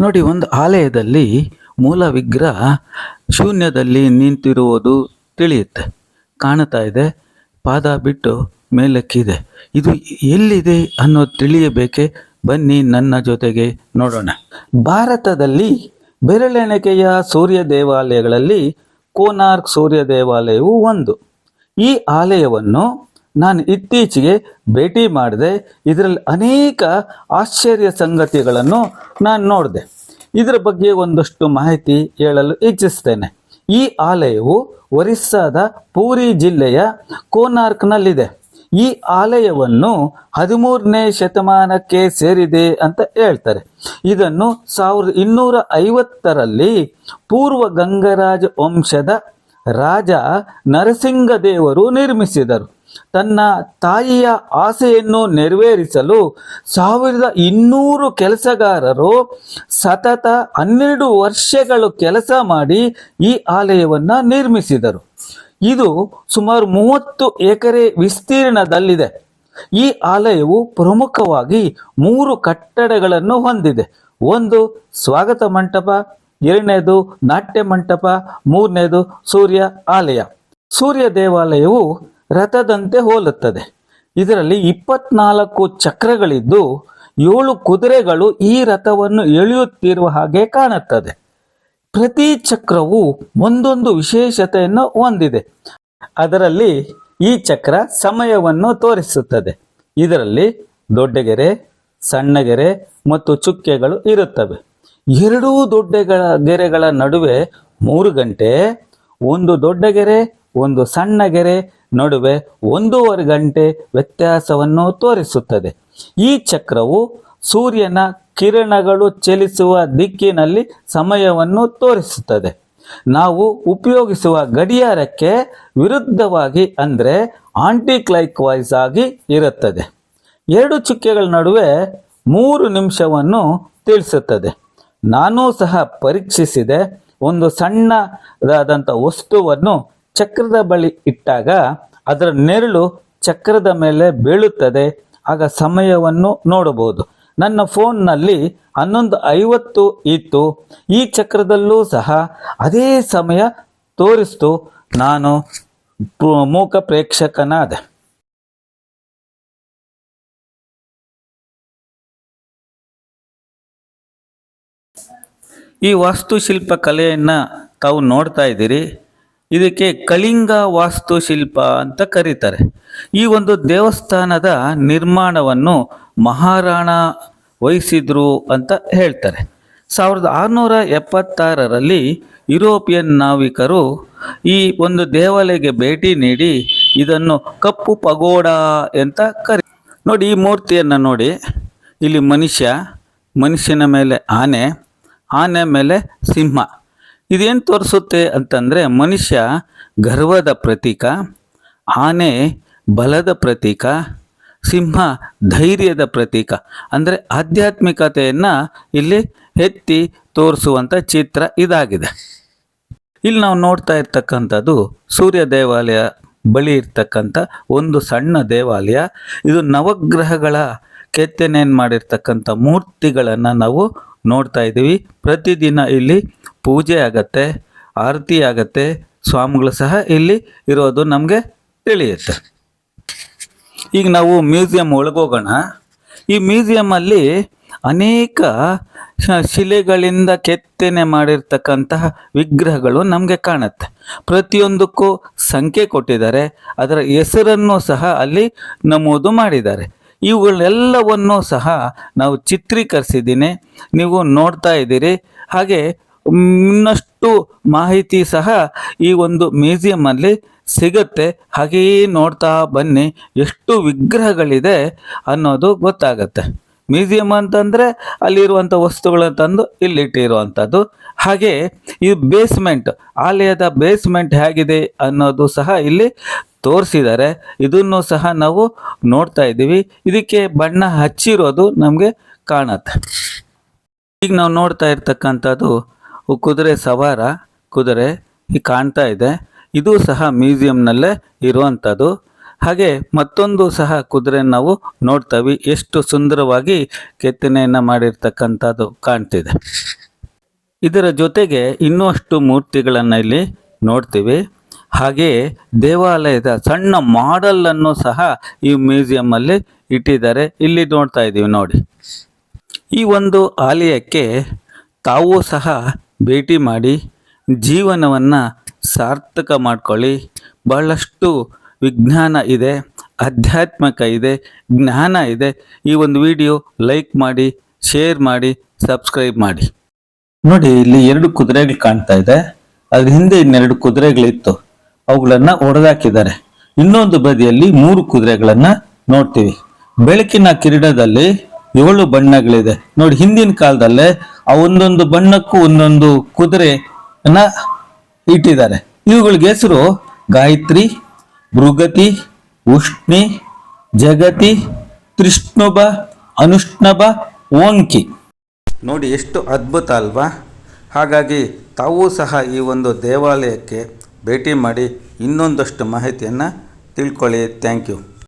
ನೋಡಿ, ಒಂದು ಆಲಯದಲ್ಲಿ ಮೂಲ ವಿಗ್ರಹ ಶೂನ್ಯದಲ್ಲಿ ನಿಂತಿರುವುದು ತಿಳಿಯುತ್ತೆ. ಕಾಣ್ತಾ ಇದೆ, ಪಾದ ಬಿಟ್ಟು ಮೇಲಕ್ಕಿದೆ ಇದು. ಎಲ್ಲಿದೆ ಅನ್ನೋದು ತಿಳಿಯಬೇಕೆ? ಬನ್ನಿ ನನ್ನ ಜೊತೆಗೆ ನೋಡೋಣ. ಭಾರತದಲ್ಲಿ ಬೆರಳೆಣಿಕೆಯ ಸೂರ್ಯ ದೇವಾಲಯಗಳಲ್ಲಿ ಕೋನಾರ್ಕ್ ಸೂರ್ಯ ದೇವಾಲಯವು ಒಂದು. ಈ ಆಲಯವನ್ನು ನಾನು ಇತ್ತೀಚೆಗೆ ಭೇಟಿ ಮಾಡಿದೆ. ಇದರಲ್ಲಿ ಅನೇಕ ಆಶ್ಚರ್ಯ ಸಂಗತಿಗಳನ್ನು ನಾನು ನೋಡಿದೆ. ಇದರ ಬಗ್ಗೆ ಒಂದಷ್ಟು ಮಾಹಿತಿ ಹೇಳಲು ಇಚ್ಛಿಸ್ತೇನೆ ಈ ಆಲಯವು ಒರಿಸ್ಸಾದ ಪೂರಿ ಜಿಲ್ಲೆಯ ಕೋನಾರ್ಕ್ನಲ್ಲಿದೆ. ಈ ಆಲಯವನ್ನು ಹದಿಮೂರನೇ ಶತಮಾನಕ್ಕೆ ಸೇರಿದೆ ಅಂತ ಹೇಳ್ತಾರೆ. ಇದನ್ನು ಸಾವಿರದ ಇನ್ನೂರ ಐವತ್ತರಲ್ಲಿ ಪೂರ್ವ ಗಂಗರಾಜ ವಂಶದ ರಾಜ ನರಸಿಂಗದೇವರು ನಿರ್ಮಿಸಿದರು. ತನ್ನ ತಾಯಿಯ ಆಸೆಯನ್ನು ನೆರವೇರಿಸಲು ಸಾವಿರದ ಇನ್ನೂರು ಕೆಲಸಗಾರರು ಸತತ ಹನ್ನೆರಡು ವರ್ಷಗಳು ಕೆಲಸ ಮಾಡಿ ಈ ಆಲಯವನ್ನು ನಿರ್ಮಿಸಿದರು. ಇದು ಸುಮಾರು ಮೂವತ್ತು ಎಕರೆ ವಿಸ್ತೀರ್ಣದಲ್ಲಿದೆ. ಈ ಆಲಯವು ಪ್ರಮುಖವಾಗಿ ಮೂರು ಕಟ್ಟಡಗಳನ್ನು ಹೊಂದಿದೆ. ಒಂದು ಸ್ವಾಗತ ಮಂಟಪ, ಎರಡನೇದು ನಾಟ್ಯ ಮಂಟಪ, ಮೂರನೇದು ಸೂರ್ಯ ಆಲಯ. ಸೂರ್ಯ ದೇವಾಲಯವು ರಥದಂತೆ ಹೋಲುತ್ತದೆ. ಇದರಲ್ಲಿ ಇಪ್ಪತ್ನಾಲ್ಕು ಚಕ್ರಗಳಿದ್ದು ಏಳು ಕುದುರೆಗಳು ಈ ರಥವನ್ನು ಎಳೆಯುತ್ತಿರುವ ಹಾಗೆ ಕಾಣುತ್ತದೆ. ಪ್ರತಿ ಚಕ್ರವು ಒಂದೊಂದು ವಿಶೇಷತೆಯನ್ನು ಹೊಂದಿದೆ. ಅದರಲ್ಲಿ ಈ ಚಕ್ರ ಸಮಯವನ್ನು ತೋರಿಸುತ್ತದೆ. ಇದರಲ್ಲಿ ದೊಡ್ಡಗೆರೆ, ಸಣ್ಣಗೆರೆ ಮತ್ತು ಚುಕ್ಕೆಗಳು ಇರುತ್ತವೆ. ಎರಡೂ ದೊಡ್ಡಗಳ ಗೆರೆಗಳ ನಡುವೆ ಮೂರು ಗಂಟೆ, ಒಂದು ದೊಡ್ಡ ಗೆರೆ ಒಂದು ಸಣ್ಣ ಗೆರೆ ನಡುವೆ ಒಂದೂವರೆ ಗಂಟೆ ವ್ಯತ್ಯಾಸವನ್ನು ತೋರಿಸುತ್ತದೆ. ಈ ಚಕ್ರವು ಸೂರ್ಯನ ಕಿರಣಗಳು ಚಲಿಸುವ ದಿಕ್ಕಿನಲ್ಲಿ ಸಮಯವನ್ನು ತೋರಿಸುತ್ತದೆ. ನಾವು ಉಪಯೋಗಿಸುವ ಗಡಿಯಾರಕ್ಕೆ ವಿರುದ್ಧವಾಗಿ ಅಂದರೆ ಆಂಟಿ ಕ್ಲೈಕ್ ವೈಸ್ ಆಗಿ ಇರುತ್ತದೆ. ಎರಡು ಚುಕ್ಕೆಗಳ ನಡುವೆ ಮೂರು ನಿಮಿಷವನ್ನು ತಿಳಿಸುತ್ತದೆ. ನಾನೂ ಸಹ ಪರೀಕ್ಷಿಸಿದೆ. ಒಂದು ಸಣ್ಣದಾದಂಥ ವಸ್ತುವನ್ನು ಚಕ್ರದ ಬಳಿ ಇಟ್ಟಾಗ ಅದರ ನೆರಳು ಚಕ್ರದ ಮೇಲೆ ಬೀಳುತ್ತದೆ. ಆಗ ಸಮಯವನ್ನು ನೋಡಬಹುದು. ನನ್ನ ಫೋನ್ನಲ್ಲಿ ಹನ್ನೊಂದು ಐವತ್ತು ಇತ್ತು. ಈ ಚಕ್ರದಲ್ಲೂ ಸಹ ಅದೇ ಸಮಯ ತೋರಿಸ್ತು. ನಾನು ಮೂಕ ಪ್ರೇಕ್ಷಕನಾದೆ. ಈ ವಾಸ್ತುಶಿಲ್ಪ ಕಲೆಯನ್ನು ತಾವು ನೋಡ್ತಾ ಇದ್ದೀರಿ. ಇದಕ್ಕೆ ಕಳಿಂಗ ವಾಸ್ತುಶಿಲ್ಪ ಅಂತ ಕರೀತಾರೆ. ಈ ಒಂದು ದೇವಸ್ಥಾನದ ನಿರ್ಮಾಣವನ್ನು ಮಹಾರಾಣ ವಹಿಸಿದ್ರು ಅಂತ ಹೇಳ್ತಾರೆ. ಸಾವಿರದ ಆರುನೂರ ಎಪ್ಪತ್ತಾರರಲ್ಲಿ ಯುರೋಪಿಯನ್ ನಾವಿಕರು ಈ ಒಂದು ದೇವಾಲಯಕ್ಕೆ ಭೇಟಿ ನೀಡಿ ಇದನ್ನು ಕಪ್ಪು ಪಗೋಡ ಅಂತ ಕರಿ, ನೋಡಿ ಈ ಮೂರ್ತಿಯನ್ನು ನೋಡಿ. ಇಲ್ಲಿ ಮನುಷ್ಯ, ಮನುಷ್ಯನ ಮೇಲೆ ಆನೆ ಆನೆ ಮೇಲೆ ಸಿಂಹ. ಇದೇನು ತೋರಿಸುತ್ತೆ ಅಂತಂದರೆ ಮನುಷ್ಯ ಗರ್ವದ ಪ್ರತೀಕ, ಆನೆ ಬಲದ ಪ್ರತೀಕ, ಸಿಂಹ ಧೈರ್ಯದ ಪ್ರತೀಕ. ಅಂದರೆ ಆಧ್ಯಾತ್ಮಿಕತೆಯನ್ನು ಇಲ್ಲಿ ಎತ್ತಿ ತೋರಿಸುವಂಥ ಚಿತ್ರ ಇದಾಗಿದೆ. ಇಲ್ಲಿ ನಾವು ನೋಡ್ತಾ ಇರ್ತಕ್ಕಂಥದ್ದು ಸೂರ್ಯ ದೇವಾಲಯ ಬಳಿ ಇರ್ತಕ್ಕಂಥ ಒಂದು ಸಣ್ಣ ದೇವಾಲಯ. ಇದು ನವಗ್ರಹಗಳ ಕೆತ್ತನೆಯನ್ನು ಮಾಡಿರ್ತಕ್ಕಂಥ ಮೂರ್ತಿಗಳನ್ನು ನಾವು ನೋಡ್ತಾ ಇದ್ದೀವಿ. ಪ್ರತಿದಿನ ಇಲ್ಲಿ ಪೂಜೆ ಆಗತ್ತೆ ಆರತಿ ಆಗತ್ತೆ ಸ್ವಾಮಿಗಳು ಸಹ ಇಲ್ಲಿ ಇರೋದು ನಮಗೆ ತಿಳಿಯುತ್ತೆ. ಈಗ ನಾವು ಮ್ಯೂಸಿಯಂ ಒಳಗೋಗೋಣ ಈ ಮ್ಯೂಸಿಯಮಲ್ಲಿ ಅನೇಕ ಶಿಲೆಗಳಿಂದ ಕೆತ್ತನೆ ಮಾಡಿರ್ತಕ್ಕಂತಹ ವಿಗ್ರಹಗಳು ನಮಗೆ ಕಾಣುತ್ತೆ. ಪ್ರತಿಯೊಂದಕ್ಕೂ ಸಂಖ್ಯೆ ಕೊಟ್ಟಿದ್ದಾರೆ. ಅದರ ಹೆಸರನ್ನು ಸಹ ಅಲ್ಲಿ ನಮೂದು ಮಾಡಿದ್ದಾರೆ. ಇವುಗಳೆಲ್ಲವನ್ನು ಸಹ ನಾವು ಚಿತ್ರೀಕರಿಸಿದ್ದೀನಿ. ನೀವು ನೋಡ್ತಾ ಇದ್ದೀರಿ. ಹಾಗೆ ಇನ್ನಷ್ಟು ಮಾಹಿತಿ ಸಹ ಈ ಒಂದು ಮ್ಯೂಸಿಯಮಲ್ಲಿ ಸಿಗುತ್ತೆ. ಹಾಗೆಯೇ ನೋಡ್ತಾ ಬನ್ನಿ ಎಷ್ಟು ವಿಗ್ರಹಗಳಿದೆ ಅನ್ನೋದು ಗೊತ್ತಾಗತ್ತೆ. ಮ್ಯೂಸಿಯಂ ಅಂತಂದರೆ ಅಲ್ಲಿರುವಂಥ ವಸ್ತುಗಳನ್ನು ತಂದು ಇಲ್ಲಿಟ್ಟಿರುವಂಥದ್ದು ಹಾಗೆ ಈ ಬೇಸ್ಮೆಂಟ್ ಆಲಯದ ಬೇಸ್ಮೆಂಟ್ ಹೇಗಿದೆ ಅನ್ನೋದು ಸಹ ಇಲ್ಲಿ ತೋರಿಸಿದ್ದಾರೆ. ಇದನ್ನು ಸಹ ನಾವು ನೋಡ್ತಾ ಇದ್ದೀವಿ. ಇದಕ್ಕೆ ಬಣ್ಣ ಹಚ್ಚಿರೋದು ನಮಗೆ ಕಾಣುತ್ತೆ. ಈಗ ನಾವು ನೋಡ್ತಾ ಇರ್ತಕ್ಕಂಥದ್ದು ಕುದುರೆ ಸವಾರ ಕುದುರೆ ಈ ಕಾಣ್ತಾ ಇದೆ. ಇದು ಸಹ ಮ್ಯೂಸಿಯಂನಲ್ಲೇ ಇರುವಂಥದ್ದು. ಹಾಗೆ ಮತ್ತೊಂದು ಸಹ ಕುದುರೆ ನಾವು ನೋಡ್ತೀವಿ. ಎಷ್ಟು ಸುಂದರವಾಗಿ ಕೆತ್ತನೆಯನ್ನು ಮಾಡಿರ್ತಕ್ಕಂಥದ್ದು ಕಾಣ್ತಿದೆ. ಇದರ ಜೊತೆಗೆ ಇನ್ನಷ್ಟು ಮೂರ್ತಿಗಳನ್ನು ಇಲ್ಲಿ ನೋಡ್ತೀವಿ. ಹಾಗೆಯೇ ದೇವಾಲಯದ ಸಣ್ಣ ಮಾಡಲನ್ನು ಸಹ ಈ ಮ್ಯೂಸಿಯಮ್ಮಲ್ಲಿ ಇಟ್ಟಿದ್ದಾರೆ. ಇಲ್ಲಿ ನೋಡ್ತಾ ಇದ್ದೀವಿ ನೋಡಿ. ಈ ಒಂದು ಆಲಯಕ್ಕೆ ತಾವೂ ಸಹ ಭೇಟಿ ಮಾಡಿ ಜೀವನವನ್ನು ಸಾರ್ಥಕ ಮಾಡ್ಕೊಳ್ಳಿ. ಬಹಳಷ್ಟು ವಿಜ್ಞಾನ ಇದೆ, ಆಧ್ಯಾತ್ಮಿಕ ಇದೆ, ಜ್ಞಾನ ಇದೆ. ಈ ಒಂದು ವಿಡಿಯೋ ಲೈಕ್ ಮಾಡಿ, ಶೇರ್ ಮಾಡಿ, ಸಬ್ಸ್ಕ್ರೈಬ್ ಮಾಡಿ. ನೋಡಿ, ಇಲ್ಲಿ ಎರಡು ಕುದುರೆಗಳು ಕಾಣ್ತಾ ಇದೆ. ಅದ್ರ ಹಿಂದೆ ಇನ್ನೆರಡು ಕುದುರೆಗಳಿತ್ತು. ಅವುಗಳನ್ನು ಒಡೆದಾಕಿದ್ದಾರೆ. ಇನ್ನೊಂದು ಬದಿಯಲ್ಲಿ ಮೂರು ಕುದುರೆಗಳನ್ನು ನೋಡ್ತೀವಿ. ಬೆಳಕಿನ ಕಿರೀಟದಲ್ಲಿ ಏಳು ಬಣ್ಣಗಳಿದೆ. ನೋಡಿ, ಹಿಂದಿನ ಕಾಲದಲ್ಲೇ ಆ ಒಂದೊಂದು ಬಣ್ಣಕ್ಕೂ ಒಂದೊಂದು ಕುದುರೆನ ಇಟ್ಟಿದ್ದಾರೆ. ಇವುಗಳಿಗೆ ಹೆಸರು ಗಾಯತ್ರಿ, ಭೃಗತಿ, ಉಷ್ಣಿ, ಜಗತಿ ತ್ರಿಷ್ಣುಭ ಅನುಷ್ಣಭ ಓಂಕಿ. ನೋಡಿ, ಎಷ್ಟು ಅದ್ಭುತ ಅಲ್ವಾ? ಹಾಗಾಗಿ ತಾವು ಸಹ ಈ ಒಂದು ದೇವಾಲಯಕ್ಕೆ ಭೇಟಿ ಮಾಡಿ ಇನ್ನೊಂದಷ್ಟು ಮಾಹಿತಿಯನ್ನು ತಿಳ್ಕೊಳ್ಳಿ. Thank you.